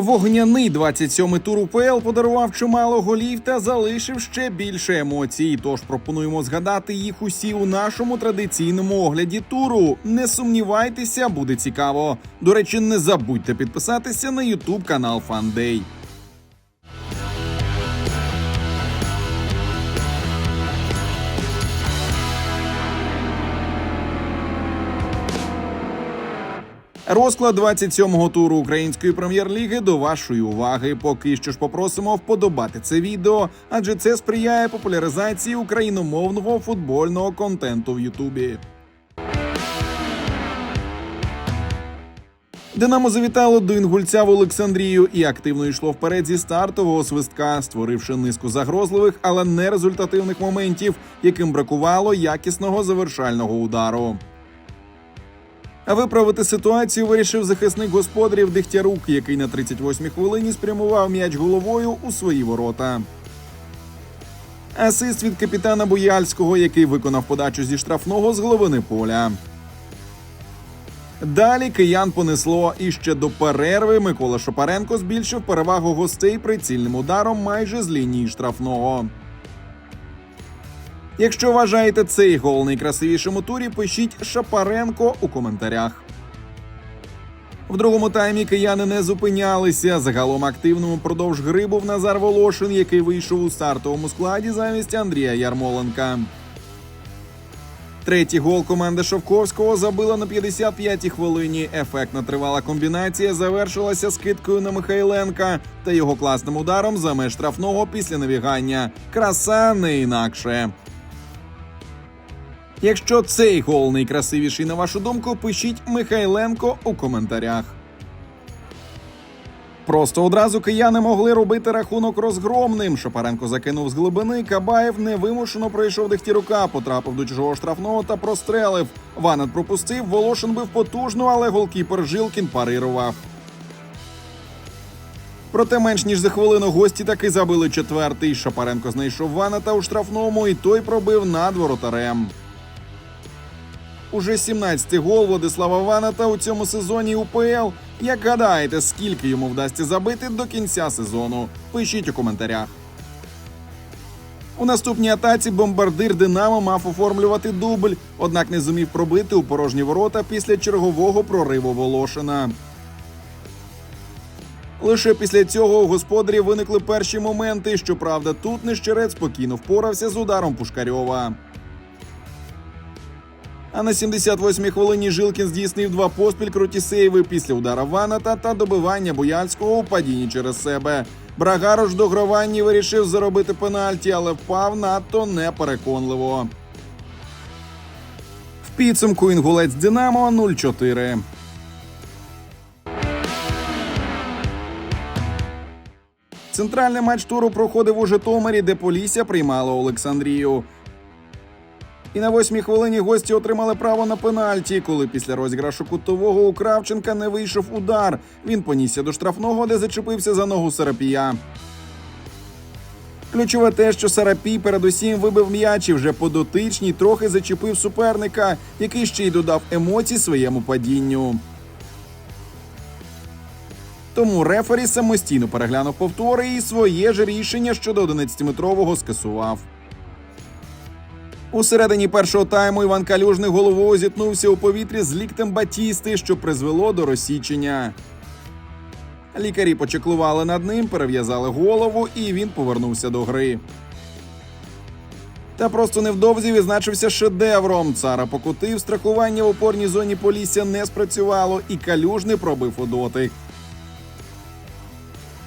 Вогняний 27-й тур УПЛ подарував чимало голів та залишив ще більше емоцій. Тож пропонуємо згадати їх усі у нашому традиційному огляді туру. Не сумнівайтеся, буде цікаво. До речі, не забудьте підписатися на YouTube канал Фандей. Розклад 27-го туру української прем'єр-ліги до вашої уваги. Поки що ж попросимо вподобати це відео, адже це сприяє популяризації україномовного футбольного контенту в Ютубі. Динамо завітало до інгульця в Олександрію і активно йшло вперед зі стартового свистка, створивши низку загрозливих, але не результативних моментів, яким бракувало якісного завершального удару. А виправити ситуацію вирішив захисник господарів Дегтярук, який на 38-й хвилині спрямував м'яч головою у свої ворота. Асист від капітана Буяльського, який виконав подачу зі штрафного з глибини поля. Далі киян понесло і ще до перерви Микола Шопаренко збільшив перевагу гостей прицільним ударом майже з лінії штрафного. Якщо вважаєте цей гол найкрасивішим у турі, пишіть Шапаренко у коментарях. В другому таймі кияни не зупинялися. Загалом активним упродовж гри був Назар Волошин, який вийшов у стартовому складі замість Андрія Ярмоленка. Третій гол команди Шовковського забила на 55-й хвилині. Ефектна тривала комбінація завершилася скидкою на Михайленка та його класним ударом за меж штрафного після навігання. Краса не інакше. Якщо цей гол найкрасивіший на вашу думку, пишіть Михайленко у коментарях. Просто одразу кияни могли робити рахунок розгромним. Шапаренко закинув з глибини. Кабаєв невимушено пройшов Дегтярука, потрапив до чужого штрафного та прострелив. Ванат пропустив, Волошин бив потужно, але голкіпер Жилкін парирував. Проте менш ніж за хвилину гості таки забили четвертий. Шапаренко знайшов Ваната у штрафному, і той пробив над воротарем. Уже 17-й гол Владислава Ваната у цьому сезоні УПЛ. Як гадаєте, скільки йому вдасться забити до кінця сезону? Пишіть у коментарях. У наступній атаці бомбардир Динамо мав оформлювати дубль, однак не зумів пробити у порожні ворота після чергового прориву Волошина. Лише після цього у господарів виникли перші моменти. Щоправда, тут нещерець спокійно впорався з ударом Пушкарьова. А на 78-й хвилині Жилкін здійснив два поспіль круті сейви після удара Ваната та добивання Буяльського у падінні через себе. Брагарош в дограванні вирішив заробити пенальті, але впав надто непереконливо. В підсумку інгулець Динамо 0-4. Центральний матч туру проходив у Житомирі, де Полісся приймало Олександрію. І на восьмій хвилині гості отримали право на пенальті, коли після розіграшу кутового у Кравченка не вийшов удар. Він понісся до штрафного, де зачепився за ногу Сарапія. Ключове те, що Сарапій передусім вибив м'яч і вже по дотичній трохи зачепив суперника, який ще й додав емоцій своєму падінню. Тому рефері самостійно переглянув повтори і своє ж рішення щодо 11-метрового скасував. У середині першого тайму Іван Калюжний головою зіткнувся у повітрі з ліктем Батісти, що призвело до розсічення. Лікарі почеклували над ним, перев'язали голову, і він повернувся до гри. Та просто невдовзі відзначився шедевром. Цара покутив, страхування в опорній зоні Полісся не спрацювало, і калюжний пробив у дотик.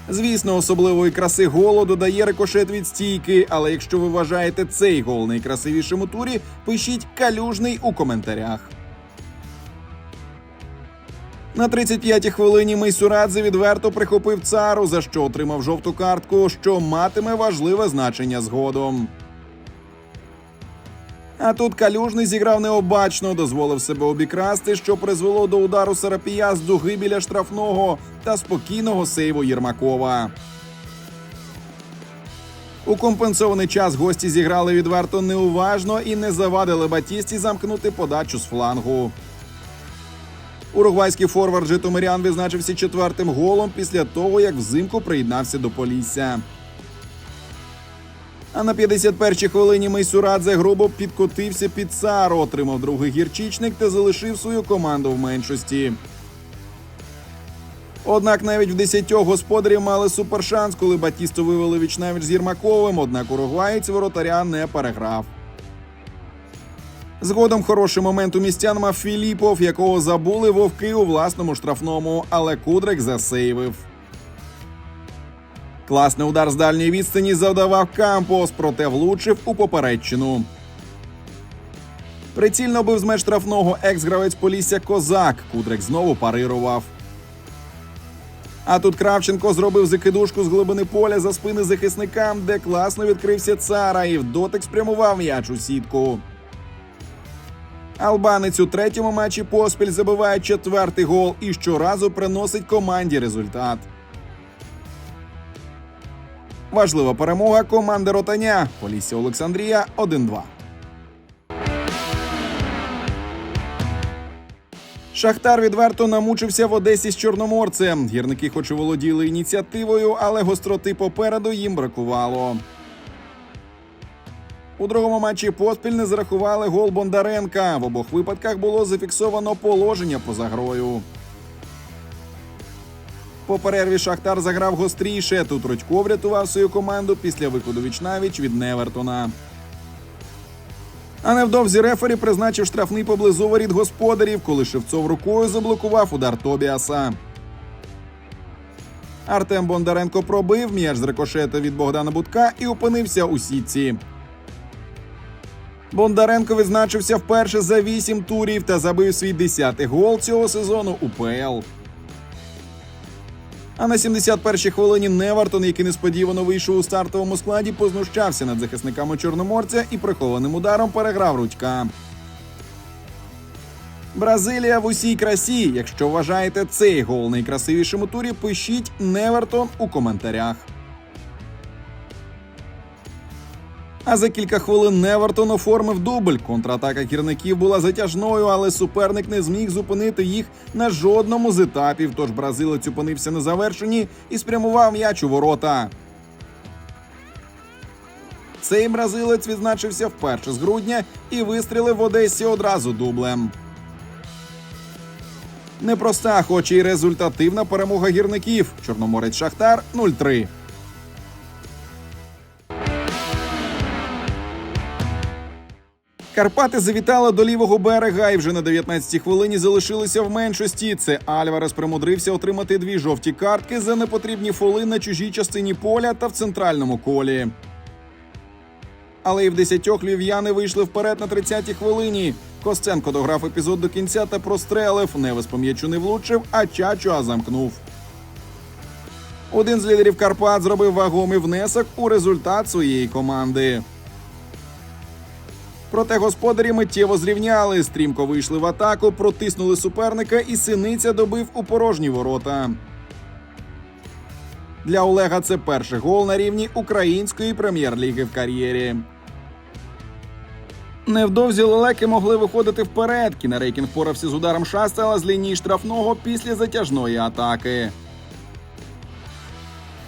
Звісно, особливої краси голу додає рикошет від стійки. Але якщо ви вважаєте цей гол найкрасивішим у турі, пишіть калюжний у коментарях. На 35-й хвилині Мейсурадзе відверто прихопив цару, за що отримав жовту картку, що матиме важливе значення згодом. А тут калюжний зіграв необачно, дозволив себе обікрасти, що призвело до удару Сарапія з дуги біля штрафного та спокійного сейву Єрмакова. У компенсований час гості зіграли відверто неуважно і не завадили Батісті замкнути подачу з флангу. Уругвайський форвард Житомирян визначився четвертим голом після того, як взимку приєднався до Полісся. А на 51-й хвилині Мейсурадзе грубо підкотився під Сару, отримав другий гірчичник та залишив свою команду в меншості. Однак навіть в десятьох господарів мали супершанс, коли Батісту вивели вічнавіч з Єрмаковим, однак уругваєць воротаря не переграв. Згодом хороший момент у містян мав Філіпов, якого забули вовки у власному штрафному, але Кудрик засейвив. Класний удар з дальньої відстані завдавав Кампос, проте влучив у попередчину. Прицільно бив з меж штрафного екс-гравець Полісся Козак. Кудрик знову парирував. А тут Кравченко зробив закидушку з глибини поля за спини захисникам, де класно відкрився цара і в дотик спрямував м'яч у сітку. Албанець у третьому матчі поспіль забиває четвертий гол і щоразу приносить команді результат. Важлива перемога команди Ротаня. Полісся Олександрія 1-2. Шахтар відверто намучився в Одесі з Чорноморцем. Гірники, хоч і володіли ініціативою, але гостроти попереду їм бракувало. У другому матчі поспіль не зарахували гол Бондаренка. В обох випадках було зафіксовано положення поза грою. По перерві Шахтар заграв гостріше. Тут Рудько врятував свою команду після виходу вічнавіч від Невертона. А невдовзі рефері призначив штрафний поблизу воріт господарів, коли Шевцов рукою заблокував удар Тобіаса. Артем Бондаренко пробив м'яч з рикошета від Богдана Будка і опинився у сітці. Бондаренко відзначився вперше за вісім турів та забив свій 10-й гол цього сезону у ПЛ. А на 71-й хвилині Невартон, який несподівано вийшов у стартовому складі, познущався над захисниками Чорноморця і прихованим ударом переграв Рудька. Бразилія в усій красі. Якщо вважаєте цей гол найкрасивішим у турі, пишіть Невертон у коментарях. А за кілька хвилин Невертон оформив дубль. Контратака гірників була затяжною, але суперник не зміг зупинити їх на жодному з етапів. Тож бразилець опинився на завершенні і спрямував м'яч у ворота. Цей бразилець відзначився вперше з грудня і вистрілив в Одесі одразу дублем. Непроста, хоч і результативна перемога гірників. Чорноморець Шахтар 0-3. Карпати завітали до лівого берега і вже на 19-й хвилині залишилися в меншості. Це Альварес примудрився отримати дві жовті картки за непотрібні фоли на чужій частині поля та в центральному колі. Але і в десятьох львів'яни вийшли вперед на 30-й хвилині. Костенко дограв епізод до кінця та прострелив. Невес по м'ячу не влучив, а Чачуа замкнув. Один з лідерів Карпат зробив вагомий внесок у результат своєї команди. Проте господарі миттєво зрівняли, стрімко вийшли в атаку, протиснули суперника, і синиця добив у порожні ворота. Для Олега це перший гол на рівні української прем'єр-ліги в кар'єрі. Невдовзі лелеки могли виходити вперед. Кінерейкін впорався з ударом Шастела з лінії штрафного після затяжної атаки.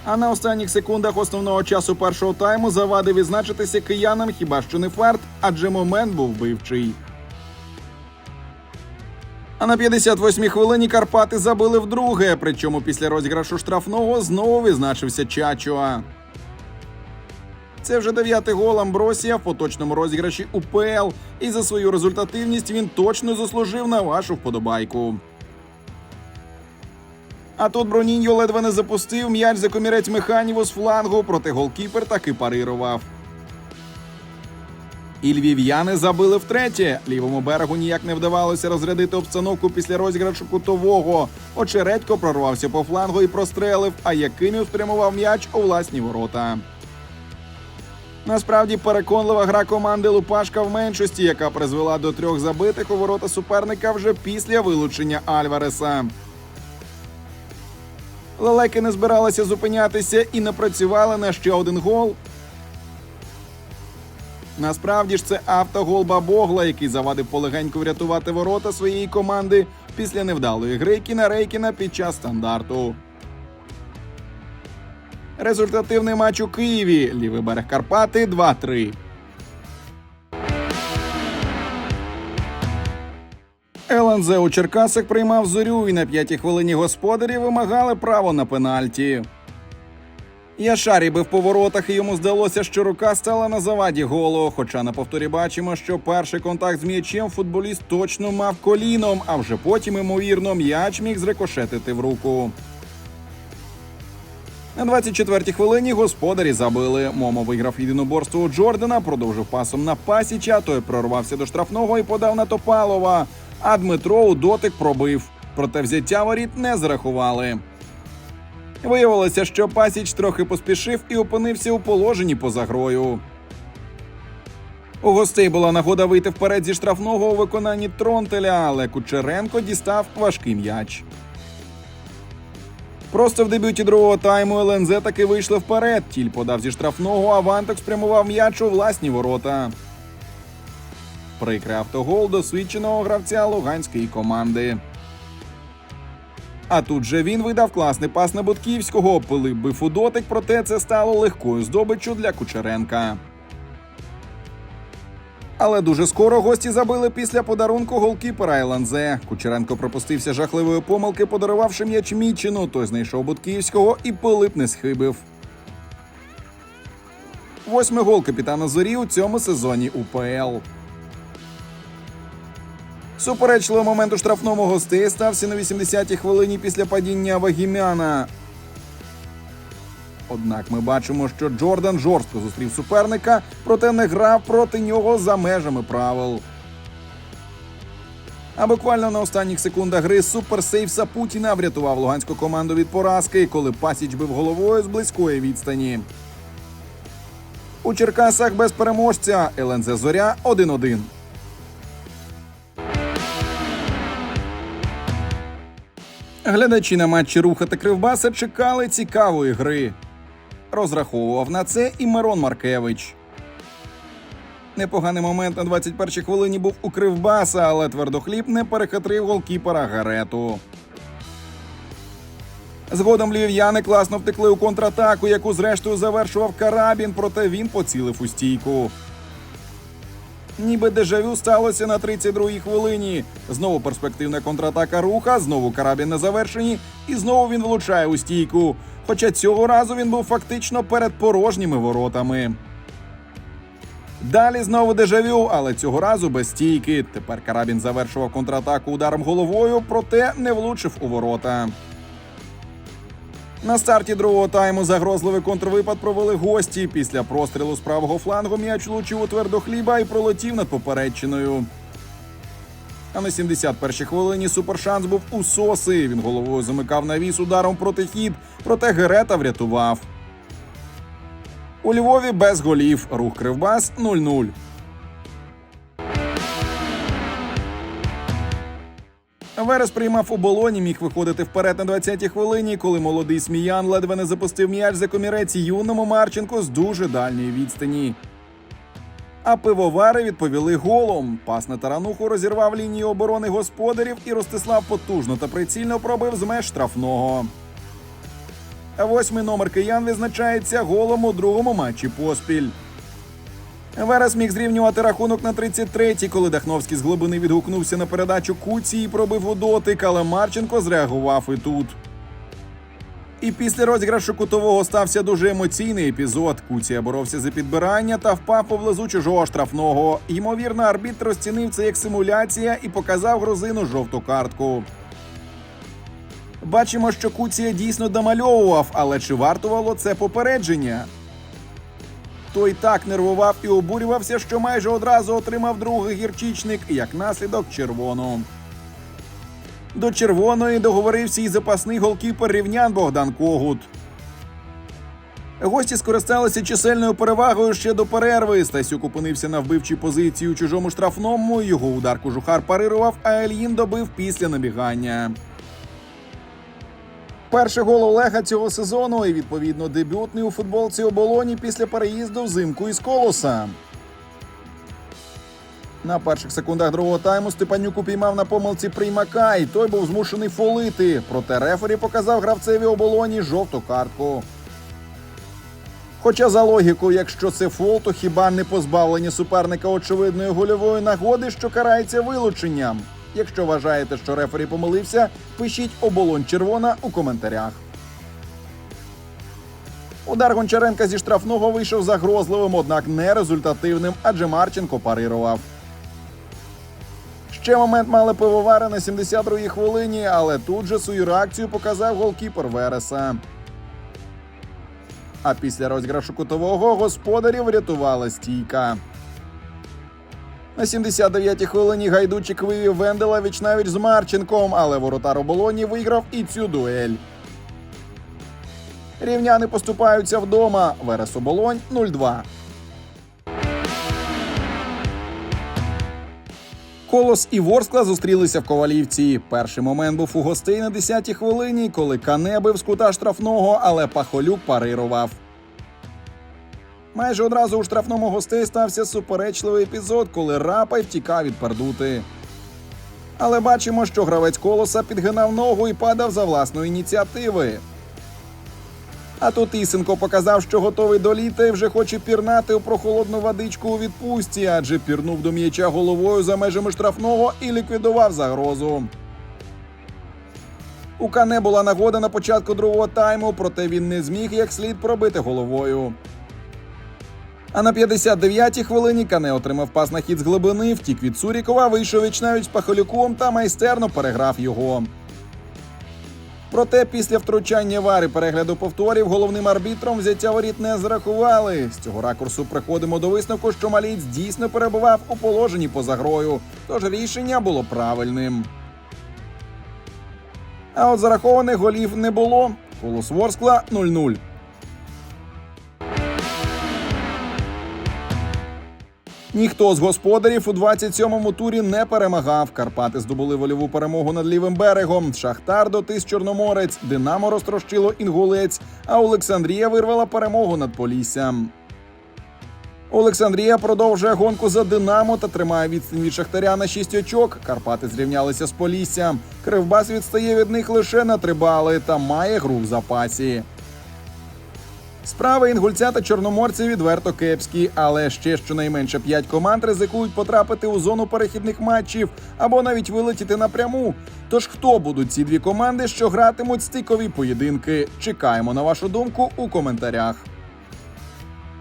А на останніх секундах основного часу першого тайму завадив відзначитися киянам хіба що не фарт, адже момент був вбивчий. А на 58-й хвилині Карпати забили вдруге. Причому після розіграшу штрафного знову відзначився Чачуа. Це вже дев'ятий гол Амбросія в поточному розіграші УПЛ. І за свою результативність він точно заслужив на вашу вподобайку. А тут Броніньо ледве не запустив м'яч за комірець Механіву з флангу, проте голкіпер таки парирував. І львів'яни забили втретє. Лівому берегу ніяк не вдавалося розрядити обстановку після розіграшу кутового. Очередько прорвався по флангу і прострелив, а Якимів спрямував м'яч у власні ворота. Насправді переконлива гра команди Лупашка в меншості, яка призвела до трьох забитих у ворота суперника вже після вилучення Альвареса. Лелеки не збиралися зупинятися і напрацювали на ще один гол. Насправді ж це автогол Бабогла, який завадив полегенько врятувати ворота своєї команди після невдалої гри Кіна Рейкіна під час стандарту. Результативний матч у Києві. Лівий берег Карпати 2-3. ЛНЗ у Черкасах приймав зорю і на п'ятій хвилині господарі вимагали право на пенальті. Яшарі бив по воротах, і йому здалося, що рука стала на заваді голу. Хоча на повторі бачимо, що перший контакт з м'ячем футболіст точно мав коліном, а вже потім, ймовірно, м'яч міг зрикошетити в руку. На 24-й хвилині господарі забили. Момо виграв єдиноборство у Джордана, продовжив пасом на пасіча. Той прорвався до штрафного і подав на Топалова. А Дмитро у дотик пробив. Проте взяття воріт не зарахували. Виявилося, що Пасіч трохи поспішив і опинився у положенні поза грою. У гостей була нагода вийти вперед зі штрафного у виконанні Тронтеля, але Кучеренко дістав важкий м'яч. Просто в дебюті другого тайму ЛНЗ таки вийшли вперед. Тіль подав зі штрафного, а Ванток спрямував м'яч у власні ворота. Прикрий автогол досвідченого гравця луганської команди. А тут же він видав класний пас на Будківського, Пилип бив у дотик, проте це стало легкою здобиччю для Кучеренка. Але дуже скоро гості забили після подарунку голкіпера ЛНЗ. Кучеренко пропустився жахливої помилки, подарувавши м'яч Мічину. Той знайшов Будківського і Пилип не схибив. Восьмий гол капітана Зорі у цьому сезоні УПЛ. Суперечливий момент у штрафному гостей стався на 80-й хвилині після падіння Вагімяна. Однак ми бачимо, що Джордан жорстко зустрів суперника, проте не грав проти нього за межами правил. А буквально на останніх секундах гри суперсейв Сапутіна врятував луганську команду від поразки, коли Пасіч бив головою з близької відстані. У Черкасах без переможця ЛНЗ Зоря 1-1. Глядачі на матчі Руха та Кривбаса чекали цікавої гри. Розраховував на це і Мирон Маркевич. Непоганий момент на 21-й хвилині був у Кривбаса, але твердохліб не перехитрив голкіпера Гарету. Згодом львів'яни класно втекли у контратаку, яку зрештою завершував Карабін, проте він поцілив у стійку. Ніби дежавю сталося на 32-й хвилині. Знову перспективна контратака руха, знову карабін на завершенні, і знову він влучає у стійку. Хоча цього разу він був фактично перед порожніми воротами. Далі знову дежавю, але цього разу без стійки. Тепер карабін завершував контратаку ударом головою, проте не влучив у ворота. На старті другого тайму загрозливий контрвипад провели гості. Після прострілу з правого флангу м'яч влучив у твердохліба і пролетів над попередчиною. А на 71-й хвилині супершанс був у соси. Він головою замикав навіс ударом проти хід, проте Герета врятував. У Львові без голів. Рух Кривбас 0-0. Верес приймав у болоні, міг виходити вперед на 20-й хвилині, коли молодий сміян ледве не запустив м'яч за комірець юному Марченко з дуже дальньої відстані. А пивовари відповіли голом. Пас на тарануху розірвав лінію оборони господарів, і Ростислав потужно та прицільно пробив з меж штрафного. А восьмий номер киян визначається голом у другому матчі поспіль. Верес міг зрівнювати рахунок на 33-й, коли Дахновський з глибини відгукнувся на передачу Куці і пробив у дотик, але Марченко зреагував і тут. І після розіграшу кутового стався дуже емоційний епізод. Куція боровся за підбирання та впав поблизу чужого штрафного. Ймовірно, арбітр розцінив це як симуляція і показав грузину жовту картку. Бачимо, що Куція дійсно домальовував, але чи вартувало це попередження? Той так нервував і обурювався, що майже одразу отримав другий гірчичник, як наслідок червону. До червоної договорився і запасний голкіпер рівнян Богдан Когут. Гості скористалися чисельною перевагою ще до перерви. Стасюк опинився на вбивчій позиції у чужому штрафному. Його удар кожухар парирував, а Ельїн добив після набігання. Перший гол Олега цього сезону і відповідно дебютний у футболці оболоні після переїзду взимку із колоса. На перших секундах другого тайму Степанюк упіймав на помилці приймака, і той був змушений фолити. Проте рефері показав гравцеві оболоні жовту картку. Хоча за логікою, якщо це фол, то хіба не позбавлення суперника очевидної гольової нагоди, що карається вилученням. Якщо вважаєте, що рефері помилився, пишіть оболонь червона у коментарях. Удар Гончаренка зі штрафного вийшов загрозливим, однак не результативним, адже Марченко парирував. Ще момент мали пивовари на 72-й хвилині, але тут же свою реакцію показав голкіпер Вереса. А після розіграшу кутового господарів врятувала стійка. На 79-й хвилині гайдучик вивів Вендела вічнавіч з Марченком, але воротар оболоні виграв і цю дуель. Рівняни поступаються вдома. Верес оболонь 0-2. Колос і Ворскла зустрілися в Ковалівці. Перший момент був у гостей на 10-й хвилині, коли Кане бив з кута штрафного, але Пахолюк парирував. Майже одразу у штрафному гостей стався суперечливий епізод, коли Рапай втікав від пердути. Але бачимо, що гравець колоса підгинав ногу і падав за власної ініціативи. А тут Ісенко показав, що готовий до літа і вже хоче пірнати у прохолодну водичку у відпустці, адже пірнув до м'яча головою за межами штрафного і ліквідував загрозу. У Кане була нагода на початку другого тайму, проте він не зміг як слід пробити головою. А на 59-й хвилині Кане отримав пас на хід з глибини, втік від Сурікова, вийшов вічнавіч з Пахолюком та майстерно переграв його. Проте після втручання вари перегляду повторів головним арбітром взяття воріт не зрахували. З цього ракурсу приходимо до висновку, що маліць дійсно перебував у положенні поза грою, тож рішення було правильним. А от зарахованих голів не було. Колос Ворскла 0-0. Ніхто з господарів у 27-му турі не перемагав. Карпати здобули вольову перемогу над лівим берегом. Шахтар дотис Чорноморець, Динамо розтрощило інгулець, а Олександрія вирвала перемогу над Поліссям. Олександрія продовжує гонку за Динамо та тримає відстань від Шахтаря на 6 очок. Карпати зрівнялися з Поліссям. Кривбас відстає від них лише на 3 бали та має гру в запасі. Справи інгульця та чорноморців відверто кепські, але ще щонайменше п'ять команд ризикують потрапити у зону перехідних матчів або навіть вилетіти напряму. Тож хто будуть ці дві команди, що гратимуть стикові поєдинки? Чекаємо на вашу думку у коментарях.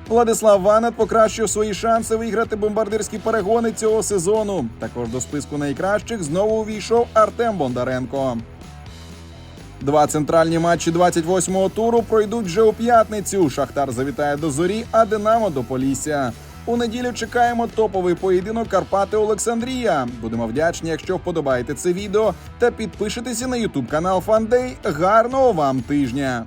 Владислав Ванат покращив свої шанси виграти бомбардирські перегони цього сезону. Також до списку найкращих знову увійшов Артем Бондаренко. Два центральні матчі 28-го туру пройдуть вже у п'ятницю. Шахтар завітає до зорі, а Динамо до Полісся. У неділю чекаємо топовий поєдинок Карпати Олександрія. Будемо вдячні, якщо вподобаєте це відео та підпишетеся на ютуб канал Фандей. Гарного вам тижня!